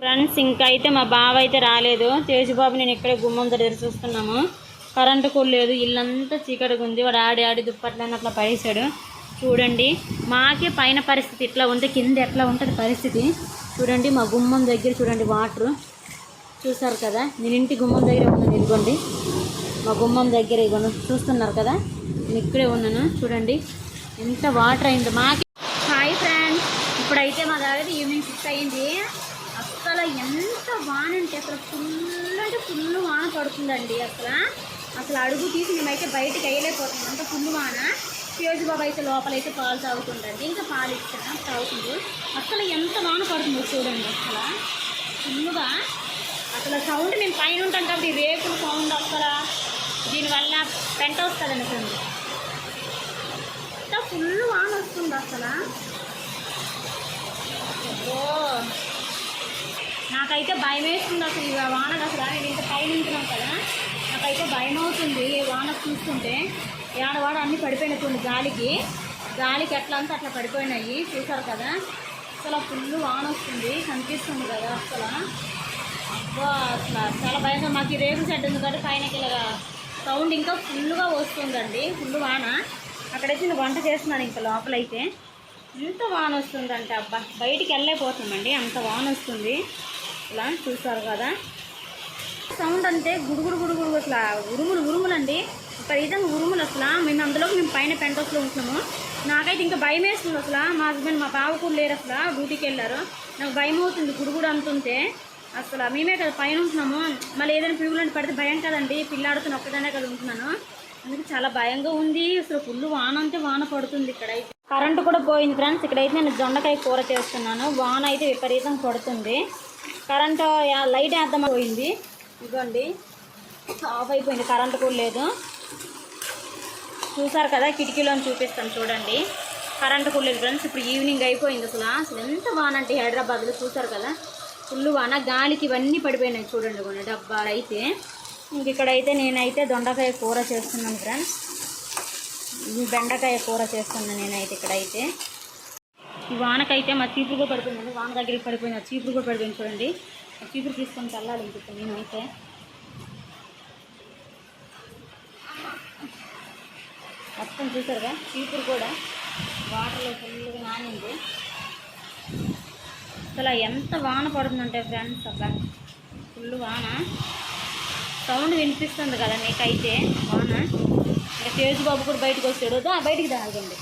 Friends ఇంకా అయితే మా బావ అయితే రాలేదు. తేజుబాబు నేను ఇక్కడే గుమ్మం దగ్గర చూస్తున్నాము. కరెంటు కూడా లేదు. ఇల్లంతా చీకటిగా ఉంది. వాడు ఆడి ఆడి దుప్పట్లని అట్లా పడేసాడు చూడండి. మాకే పైన పరిస్థితి ఇట్లా ఉంటే కింద ఎట్లా ఉంటుంది పరిస్థితి? చూడండి మా గుమ్మం దగ్గర చూడండి వాటర్. చూసారు కదా? నేను ఇంటి గుమ్మం దగ్గర ఉన్నాను ఇదిగోండి. మా గుమ్మం దగ్గర ఇదిగోండి. చూస్తున్నారు కదా? నేను ఇక్కడే ఉన్నాను. చూడండి. ఎంత వాటర్ అయింది మాకే. హాయ్ ఫ్రెండ్స్ ఇప్పుడైతే మా దగ్గర ఈవినింగ్ సిక్స్ అయింది అసలు ఎంత వాన అంటే అసలు ఫుల్ అంటే ఫుల్ వాన పడుతుందండి అసలు. అసలు అడుగు తీసి మేమైతే బయటకు వేయలేకపోతున్నాం. అంత ఫుల్ వాన. ఫియోజ్ బాబు అయితే లోపలైతే పాలు తాగుతుండండి. ఇంకా పాలు ఇస్తున్నాం తాగుతుంది అసలు ఎంత వాన పడుతుందో చూడండి అసలు. ఫుల్గా అసలు సౌండ్ మేము పైన ఉంటాం కాబట్టి ఈ రేకుల సౌండ్ అసలు. దీనివల్ల పెంట వస్తుంది అనుకోండి. ఫుల్ వాన వస్తుంది అసలు. ఓ నాకైతే భయం వేస్తుంది అసలు ఇక వాన అసలు నేను ఇంత పైన ఉంటున్నాం కదా. నాకైతే భయం అవుతుంది వాన చూస్తుంటే. ఏడవాడ అన్నీ పడిపోయినాయి కొన్ని గాలికి. గాలికి ఎట్లా అంతా అట్లా పడిపోయినాయి చూసారు కదా. అసలు ఫుల్ వాన వస్తుంది కనిపిస్తుంది కదా అసలు. అబ్బా అసలు చాలా భయంగా మాకు ఈ రేపు షెడ్ ఉంది కాబట్టి పైన ఇలాగా సౌండ్ ఇంకా ఫుల్గా వస్తుందండి ఫుల్ వాన. అక్కడైతే నేను వంట చేస్తున్నాను ఇంకా లోపలైతే. ఎంత వాన వస్తుందంటే అబ్బా బయటికి వెళ్ళలేకపోతుందండి అంత వాన వస్తుంది. ఇలా చూసారు కదా. సౌండ్ అంటే గుడుగుడు గుడుగుడు అట్లా ఉరుములు ఉరుములండి. విపరీతంగా ఉరుములు అసలు. మేము అందులోకి మేము పైన పెంటోస్లో ఉంటున్నాము. నాకైతే ఇంకా భయం వేస్తుంది అసలు. మా హస్బెండ్ మా బావ కూడా లేరు అసలు. డ్యూటీకి వెళ్ళారు. నాకు భయం అవుతుంది గుడుగుడు అంటుంటే. అసలు మేమే కదా పైన ఉంటున్నాము. మళ్ళీ ఏదైనా పిడుగులంటే పడితే భయం కదండి. పిల్లాడుతున్న ఒక్కదానే కదా ఉంటున్నాను. అందుకే చాలా భయంగా ఉంది. అసలు ఫుల్ వాన అంటే వాన పడుతుంది ఇక్కడ కరెంటు కూడా పోయింది ఫ్రెండ్స్. ఇక్కడైతే నేను జొండకాయ కూర చేస్తున్నాను. వాన అయితే విపరీతం పడుతుంది. కరెంటు లైట్ వేద్దాం పోయింది. ఇదిగోండి. ఆఫ్ అయిపోయింది. కరెంటు కూడా లేదు. చూసారు కదా కిటికీలో చూపిస్తాను చూడండి. కరెంటు కూడా లేదు ఫ్రెండ్స్. ఇప్పుడు ఈవినింగ్ అయిపోయింది అసలు. అసలు ఎంత వాన అంటే హైదరాబాద్లో చూసారు కదా. ఫుల్ వాన. గాలికి ఇవన్నీ పడిపోయినాయి చూడండి కొన్ని డబ్బాలు అయితే. ఇంక ఇక్కడైతే నేనైతే దొండకాయ కూర చేస్తున్నాను ఫ్రెండ్స్. బెండకాయ కూర చేస్తున్నాను నేనైతే ఇక్కడైతే. ఈ వానకైతే మా చీపురు కూడా పడిపోయిందండి. వాన దగ్గరికి పడిపోయింది. ఆ చీపురు కూడా పడిపోయింది చూడండి. ఆ చీపురు తీసుకొని చల్లాలి ఇంక నేనైతే. మొత్తం చూసారుగా? చీపురు కూడా వాటర్లో ఫుల్గా నానింది. అసలు ఎంత వాన పడుతుందంటే ఫ్రెండ్స్ అబ్బా. ఫుల్ వాన. సౌండ్ వినిపిస్తుంది కదా మీకైతే వాన. ఇంకా తేజ్ బాబు కూడా బయటకు వస్తాడు. ఆ బయటికి తాగండి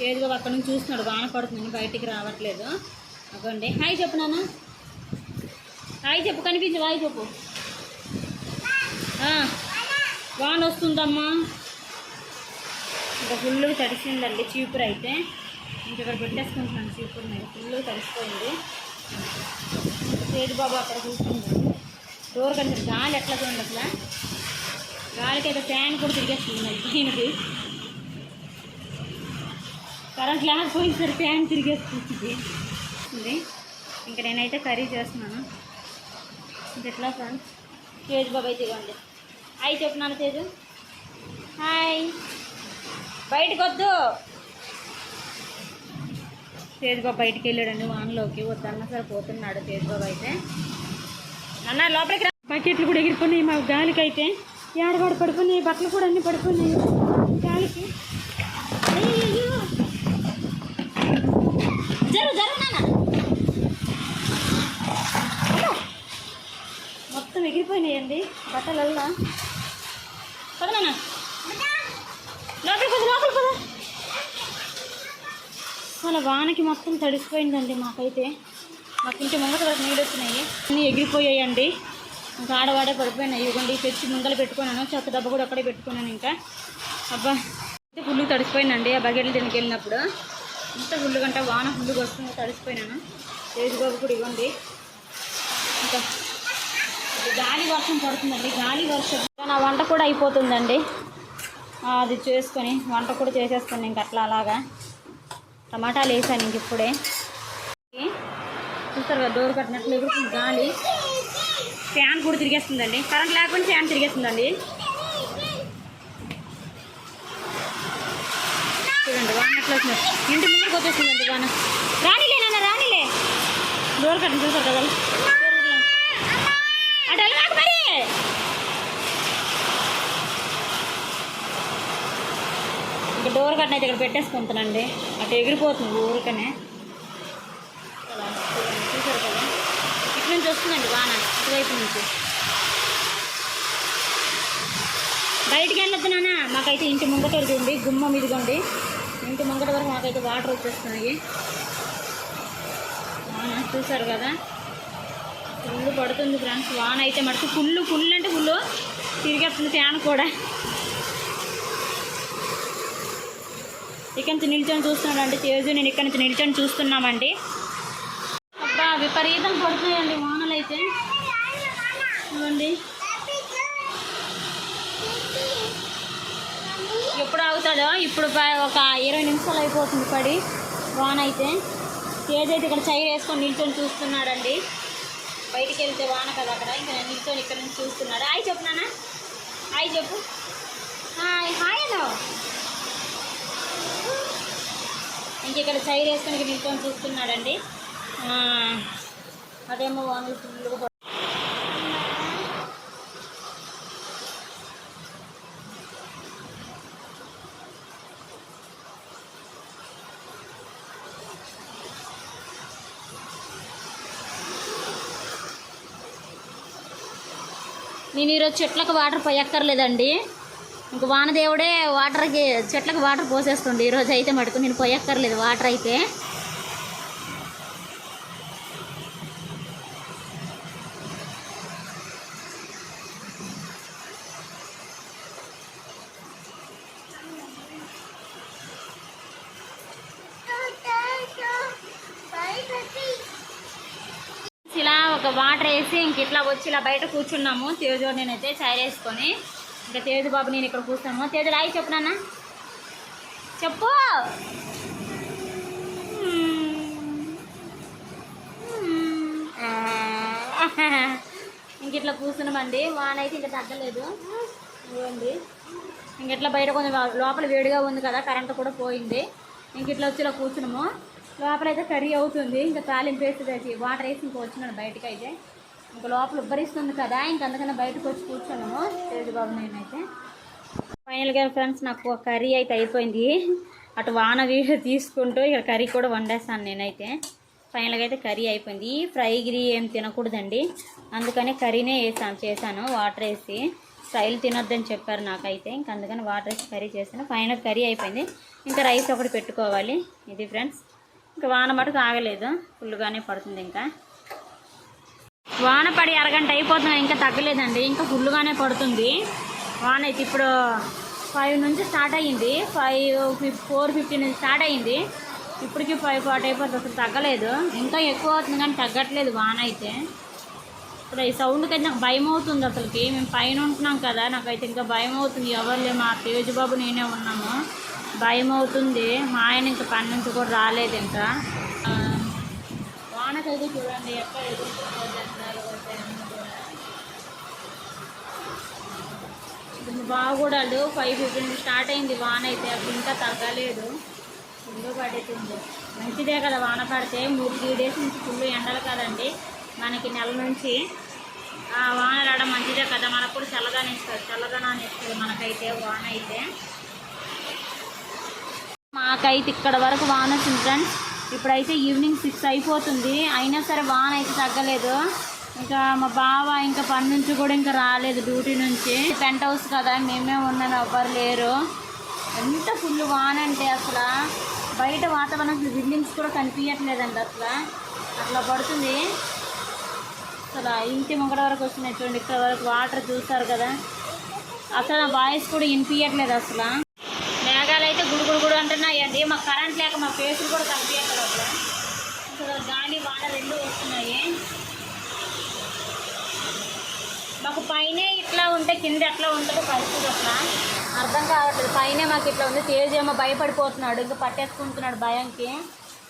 తేజ్ బాబు అక్కడ నుంచి చూస్తున్నాడు వాన పడుతుంది బయటికి రావట్లేదు. అవ్వండి హాయ్ చెప్పు నాన్న. హాయ్ చెప్పు కనిపించు హాయ్ చెప్పు. వాన వస్తుందమ్మా. ఇంకా ఫుల్లు తడిసిందండి చీపురు అయితే. ఇంక ఇక్కడ పెట్టేసుకుంటున్నాను చీపురు నేను ఫుల్ తడిసిపోయింది. తేజ్ బాబు అక్కడ కూర్చున్నాడు డోర్ కనిపిస్తుంది. గాలి ఎట్లా చూడండి అసలు గాలికి అయితే ఫ్యాన్ కూడా తిరిగేస్తుంది. పైనది. కరెంట్ సరే ఫ్యాన్ తిరిగేస్తుంది ఉంది. ఇంకా నేనైతే కర్రీ చేస్తున్నాను. ఇంక ఎట్లా ఫ్రెండ్స్? తేజ్ బాబు అయితే ఇవ్వండి. హాయ్ చెప్తున్నాను తేజు. హాయ్. బయటకు వద్దు తేజ్ బాబు బయటికి వెళ్ళాడండి వానలోకి. వద్దన్న సరే పోతున్నాడు తేజ్ బాబు అయితే. అన్న లోపలికి రా. బకెట్లు కూడా ఎగిరిపోయినాయి మా గాలికి అయితే ఏడవాడు పడిపోయినాయి బట్టలు కూడా అన్నీ పడిపోయినాయి. మొత్తం బట్టలల్లా. పదనా నాన్న. లోపలికి పద లోపలికి పద. అసలు వానకి మొత్తం తడిసిపోయిందండి మాకైతే. మాకు ఇంటి ముంగట వరకు నీళ్ళు వచ్చినాయి. అన్నీ ఎగిరిపోయాయండి. ఇంకా ఆడవాడే పడిపోయినాయి. ఇవ్వండి తెచ్చి ముందలు పెట్టుకున్నాను. చెత్త డబ్బా కూడా అక్కడే పెట్టుకున్నాను ఇంకా. అబ్బా అయితే ఫుల్లు తడిసిపోయినండి ఆ బకెట్లు దీనికి వెళ్ళినప్పుడు. ఇంత ఫుల్లు గంట వాన ఫుల్లుగా వస్తుంది తడిసిపోయినాను. తేజబాబు కూడా ఇవ్వండి. ఇంకా గాలి వర్షం పడుతుందండి. గాలి వర్షం నా వంట కూడా అయిపోతుందండి. అది చేసుకొని వంట కూడా చేసేస్తాను ఇంక అట్లా అలాగా. టమాటాలు వేసాను ఇంక ఇప్పుడే. చూస్తారు కదా డోర్ కట్టినట్లు ఎగురుతుంది గాలి. ఫ్యాన్ కూడా తిరిగేస్తుందండి. కరెంట్ లేకుండా ఫ్యాన్ తిరిగేస్తుందండి. చూడండి వాన ఎట్లా వచ్చింది. ఇంటి ముందుకు వచ్చేస్తుందండి వాన. రానిలే నాన్న రానిలే. డోర్ కట్టిన చూస్తారు కదా. కట్టిన అయితే ఇక్కడ పెట్టేసుకుంటానండి. అటు ఎగిరిపోతుంది ఊరికనే. అలా చూసారు కదా ఇటు నుంచి వస్తుందండి వాన ఇటువైపు నుంచి. బయటికి వెళ్ళొద్దు నాన్న మాకైతే ఇంటి ముంగట ఉంది గుమ్మం ఇదిగోండి. ఇంటి ముంగట వరకు మాకైతే వాటర్ వచ్చేస్తున్నాయి. వాన చూసారు కదా? ఫుల్ పడుతుంది ఫ్రెండ్స్ వాన అయితే మటుకు ఫుల్ ఫుల్ అంటే ఫుల్ తిరిగేస్తుంది ఫ్యాన్ కూడా. ఇక్కడి నుంచి నిల్చొని చూస్తున్నాడు అంటే తేజు నేను ఇక్కడి నుంచి నిల్చొని చూస్తున్నామండి. అబ్బా విపరీతం పడుతున్నాయండి వానలు అయితే చూడండి. ఎప్పుడు ఆగుతాడో? ఇప్పుడు ఒక ఇరవై నిమిషాలు అయిపోతుంది పడి వాన అయితే తేజ్ అయితే ఇక్కడ చైర్ వేసుకొని నిల్చొని చూస్తున్నాడండి. బయటికి వెళ్తే వాన కదా అక్కడ. ఇంకా నేను నిల్చొని ఇక్కడ నుంచి చూస్తున్నాడు. హాయ్ చెప్పు నాన్న. హాయ్ చెప్పు. హాయ్ హాయ్ హలో ఇంక ఇక్కడ చైర్ వేసుకొని నిల్చొని చూస్తున్నాడండి. అదేమో వానలు ఫుల్గా నేను ఈరోజు చెట్లకు వాటర్ పోయక్కర్లేదండి. ఇంక వానదేవుడే వాటర్కి చెట్లకు వాటర్ పోసేస్తుండే. ఈరోజు అయితే మటుకు నేను పోయక్కర్లేదు వాటర్ అయితే. ఇలా ఒక వాటర్ వేసి ఇంక ఇట్లా వచ్చి ఇలా బయట కూర్చున్నాము. తేజు నేనైతే చైర్ వేసుకొని ఇంకా తేజు బాబు నేను ఇక్కడ కూర్చున్నాము తేజు రాయి చెప్పు నాన్న. చెప్పు. ఇంక ఇట్లా కూర్చున్నామండి. వాన అయితే ఇంకా తగ్గలేదు. ఇవ్వండి ఇంక ఇట్లా బయట కొంచెం లోపల వేడిగా ఉంది కదా కరెంట్ కూడా పోయింది. ఇంక ఇట్లా వచ్చి ఇలా కూర్చున్నాము. లోపల అయితే కర్రీ అవుతుంది. ఇంకా తాలింపు వేస్తుంది వాటర్ వేసి ఇంకా వచ్చినాను బయటకు అయితే. ఇంకా లోపల ఉబ్బరిస్తుంది కదా ఇంక అందుకని బయటకు వచ్చి కూర్చున్నాము బాబు నేనైతే ఫైనల్గా ఫ్రెండ్స్ నాకు కర్రీ అయితే అయిపోయింది. అటు వాన వీడియో తీసుకుంటూ ఇక కర్రీ కూడా వండేస్తాను నేనైతే. ఫైనల్గా అయితే కర్రీ అయిపోయింది. ఫ్రై గిరి ఏం తినకూడదండి. అందుకని కర్రీనే వేసాను చేశాను వాటర్ వేసి. ఫ్రైలు తినొద్దని చెప్పారు నాకైతే. ఇంక అందుకని వాటర్ వేసి కర్రీ చేశాను. ఫైనల్ కర్రీ అయిపోయింది. ఇంకా రైస్ ఒకటి పెట్టుకోవాలి. ఇది ఫ్రెండ్స్ ఇంకా వాన మటుకు ఆగలేదు. ఫుల్గానే పడుతుంది ఇంకా. వాన పడి అరగంట అయిపోతున్నాయి ఇంకా తగ్గలేదండి. ఇంకా ఫుల్గానే పడుతుంది. వాన అయితే ఇప్పుడు ఫైవ్ నుంచి స్టార్ట్ అయ్యింది. ఫైవ్ ఫిఫ్ ఫోర్ ఫిఫ్టీ నుంచి స్టార్ట్ అయ్యింది. ఇప్పటికి ఫైవ్ ఫార్టీ అయిపోతుంది అసలు తగ్గలేదు. ఇంకా ఎక్కువ అవుతుంది కానీ తగ్గట్లేదు వాన అయితే. ఇప్పుడు ఈ సౌండ్కి అయితే నాకు భయం అవుతుంది అసలుకి. మేము పైన ఉంటున్నాం కదా నాకైతే ఇంకా భయం అవుతుంది. ఎవరు లేదు మా తేజుబాబు నేనే ఉన్నాము. భయం అవుతుంది. మా ఆయన ఇంకా పని నుంచి కూడా రాలేదు ఇంకా. వానకైతే చూడండి ఎక్కడ ఎదుర్కొంటున్నారు బాగుడాలు ఫైవ్ ఫిఫ్టీ నుంచి స్టార్ట్ అయింది. వాన అయితే అప్పుడు ఇంకా తగ్గలేదు. ఫుల్ పడుతుంది మంచిదే కదా వాన పడితే. మూడు త్రీ డేస్ నుంచి ఫుల్ ఎండలు కదండి. మనకి నెల నుంచి ఆ వాన రావడం మంచిదే కదా. మనకు కూడా చల్లగానే ఇస్తుంది. చల్లదనాన్ని ఇస్తుంది మనకైతే వాన అయితే. మాకైతే ఇక్కడ వరకు వాన వచ్చింది ఫ్రెండ్స్ ఇప్పుడైతే ఈవినింగ్ సిక్స్ అయిపోతుంది. అయినా సరే వాన అయితే తగ్గలేదు. ఇంకా మా బావ ఇంకా పని నుంచి కూడా ఇంకా రాలేదు డ్యూటీ నుంచి. పెంట్ హౌస్ కదా మేమే ఉన్నాను ఎవ్వరు లేరు. ఎంత ఫుల్ వాన అంటే అసలు. బయట వాతావరణం బిల్డింగ్స్ కూడా కనిపించట్లేదండి అసలు. అట్లా పడుతుంది. అసలు ఇంటి ముంగడ వరకు వచ్చినాయి చూడండి ఇక్కడ వరకు వాటర్ చూస్తారు కదా. అసలు వాయిస్ కూడా వినిపించట్లేదు అసలు. మేఘాలు అయితే గుడుగుడు గుడు గుడు అంటున్నాయండి. మాకు కరెంట్ లేక మా ఫేసులు కూడా కనిపించట్లేదు అసలు. అసలు గాలి వాటర్ రెండు వస్తున్నాయి. మాకు పైనే ఇట్లా ఉంటే కింద ఎట్లా ఉంటుందో పరిస్థితి అట్లా అర్థం కావట్లేదు. పైనే మాకు ఇట్లా ఉంది. తేజ్ ఏమో భయపడిపోతున్నాడు. ఇంకా పట్టేసుకుంటున్నాడు భయంకి.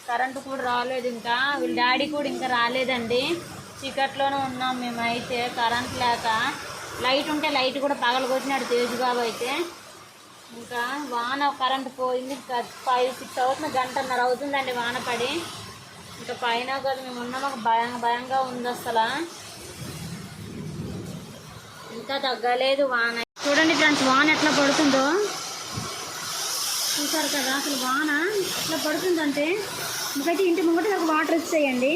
కరెంటు కూడా రాలేదు ఇంకా. వీళ్ళ డాడీ కూడా ఇంకా రాలేదండి. చీకట్లోనే ఉన్నాం మేమైతే. కరెంట్ లేక. లైట్ ఉంటే లైట్ కూడా పగలగొట్టినాడు తేజ్ బాబు అయితే. ఇంకా వాన కరెంట్ పోయింది. ఇంకా ఫైవ్ సిక్స్ అవుతుంది గంటన్నర అవుతుందండి వాన పడి. ఇంకా పైన కదా మేము ఉన్నాం. మాకు భయం భయంగా ఉంది అసలు. ఇంకా తగ్గలేదు వాన. చూడండి ఫ్రెండ్స్ వాన ఎట్లా పడుతుందో. చూసారు కదా అసలు వాన ఎట్లా పడుతుందంటే ఇంకైతే ఇంటి ముంగట నాకు వాటర్ ఇచ్చేయండి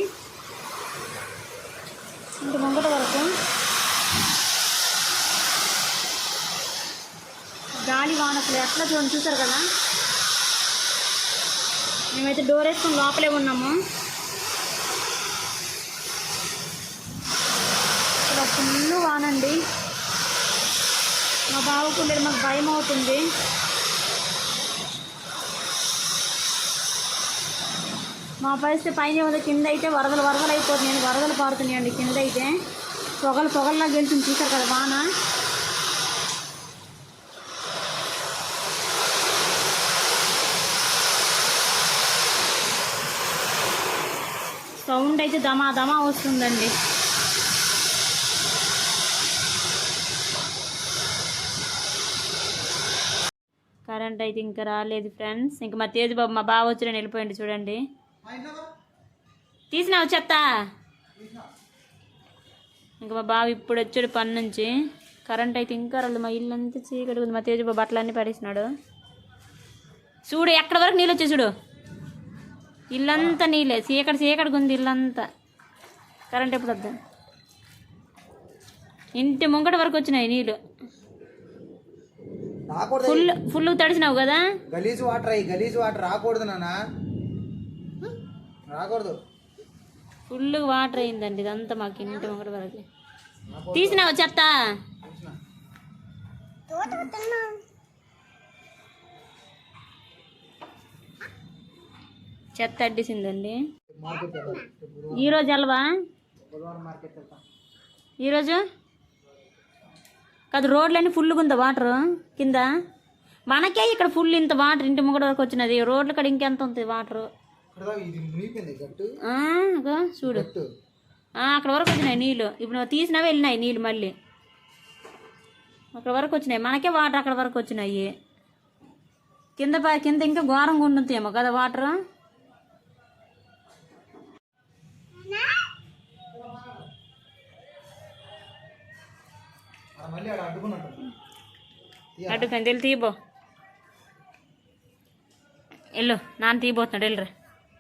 ఇంటి ముంగట వరకు. గాలి వాన అసలు ఎట్లా చూడండి చూసారు కదా. మేమైతే డోర్ వేసుకొని లోపలే ఉన్నాము. ఇక్కడ ఫుల్ వానండి మా బావకు మీరు మాకు భయం అవుతుంది. మా పరిస్థితి పైన కింద అయితే వరదలు వరదలు అయిపోతున్నాయండి వరదలు పారుతున్నాయండి కింద అయితే పొగలు పొగల్లా గెలుతుంది చూసారు కదా వాన. సౌండ్ అయితే దమా దమా వస్తుందండి. కరెంట్ అయితే ఇంకా రాలేదు ఫ్రెండ్స్. ఇంకా మా తేజ్ బాబు మా బావ వచ్చిన వెళ్ళిపోయింది చూడండి. తీసినావు చెత్త ఇంకా మా బావ ఇప్పుడు వచ్చాడు పని నుంచి. కరెంట్ అయితే ఇంకా రాలేదు. మా ఇల్లు అంతా చీకటి ఉంది. మా తేజ్ బాబు బట్టలన్నీ పడేసినాడు. చూడు ఎక్కడ వరకు నీళ్ళు వచ్చాయి చూడు. ఇల్లంతా నీళ్ళే. చీకటి చీకటిగా ఉంది ఇల్లంతా. కరెంట్ ఎప్పుడు వద్దా? ఇంటి ముంగట వరకు వచ్చినాయి నీళ్ళు. ఫుల్ ఫుల్ తడిసినావు కదా? గలీజ్ వాటర్ అయ్యి గలీజ్ వాటర్ రాకూడదు నాన్న. రాకూడదు. ఫుల్ వాటర్ అయిందండి ఇదంతా మాకు ఇంటి వరకు. తీసినావు చెత్త? చెత్త అడ్డేసిందండి. ఈరోజు అలవా ఈరోజు? కాదు రోడ్లన్నీ ఫుల్గా ఉందా వాటర్ కింద? మనకే ఇక్కడ ఫుల్ ఇంత వాటర్ ఇంటి ముంగట వరకు వచ్చినది. రోడ్ల కాడ ఇంకెంత ఉంది వాటర్ చూడు. అక్కడ వరకు వచ్చినాయి నీళ్ళు ఇప్పుడు నువ్వు తీసినావే వెళ్ళినాయి నీళ్ళు మళ్ళీ. అక్కడ వరకు వచ్చినాయి. మనకే వాటర్ అక్కడ వరకు వచ్చినాయి. కింద కింద ఇంకా ఘోరంగా ఉండుతాయేమో కదా వాటర్ మళ్ళీ అడ్డుకున్నట్టు. వెళ్ళి తీయబో వెళ్ళు నాన్న తీయబోతున్నాడు వెళ్ళరా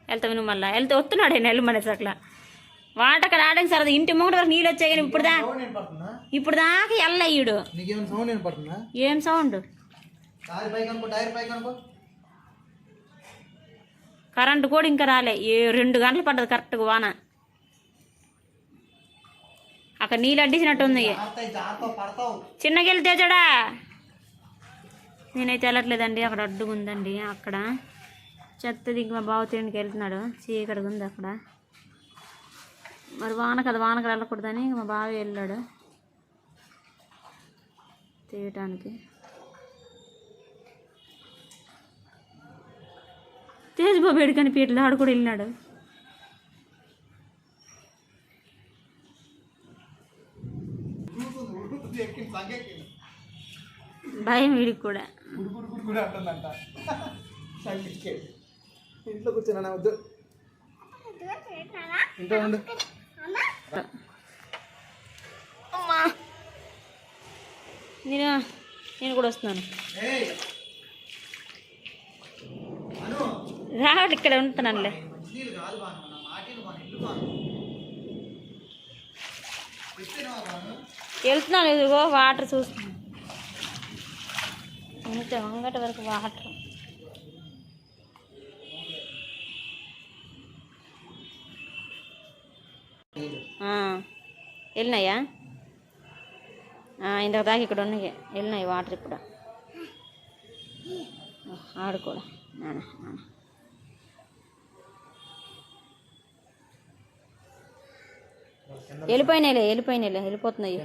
వెళ్తావు నువ్వు మళ్ళీ. వెళ్తే వస్తున్నాడు నేను వెళ్ళు మనసు అట్లా వాటర్ అక్కడ ఆడడానికి సరదా ఇంటి ముంగట వరకు నీళ్ళు వచ్చాయి కానీ ఇప్పుడు దా ఇప్పుడు దాకా పడుతుందా ఏం సౌండ్? కరెంటు కూడా ఇంకా రాలే. ఏ రెండు గంటలు పడ్డది కరెక్ట్గా వాన. అక్కడ నీళ్ళు అడ్డించినట్టు ఉంది జాగ్రత్త చిన్నగా నేనైతే వెళ్ళట్లేదండి అక్కడ అడ్డుగా ఉందండి అక్కడ. చెత్తది దిగి మా బావ తిండికి వెళ్తున్నాడు చీకటిగా ఉంది అక్కడ. మరి వాన కదా వానకు వెళ్ళకూడదని మా బావ వెళ్ళాడు తీయటానికి. తేజ్ బాబు ఎడుకని పీటలు ఆడు కూడా వెళ్ళినాడు. ఎక్కింది భయం వీడికి కూడా. గుడి గుడి గుడి గుడి అంటుందంట. సంకెక్కేది ఇంట్లో కూర్చున్నా వద్దు. ఇంట్లో ఉండు. నేను నేను కూడా వస్తున్నాను. రావట్లే ఇక్కడ ఉంటున్నానులే. కాదు బాను నా మాటలు బాను ఇల్లు బాను చెప్పినావా బాను వెళ్తున్నాను ఇదిగో వాటర్ చూస్తున్నాను ఇంత వంగట వరకు వాటర్ ఆ, వెళ్ళినాయా ఆ, ఇందాక దాకా ఇక్కడ ఉన్నాయి వెళ్ళినాయి వాటర్ ఇప్పుడు ఆడు కూడా నాన్న వెళ్ళిపోయినాయిలే వెళ్ళిపోయినాయిలే వెళ్ళిపోతున్నాయి.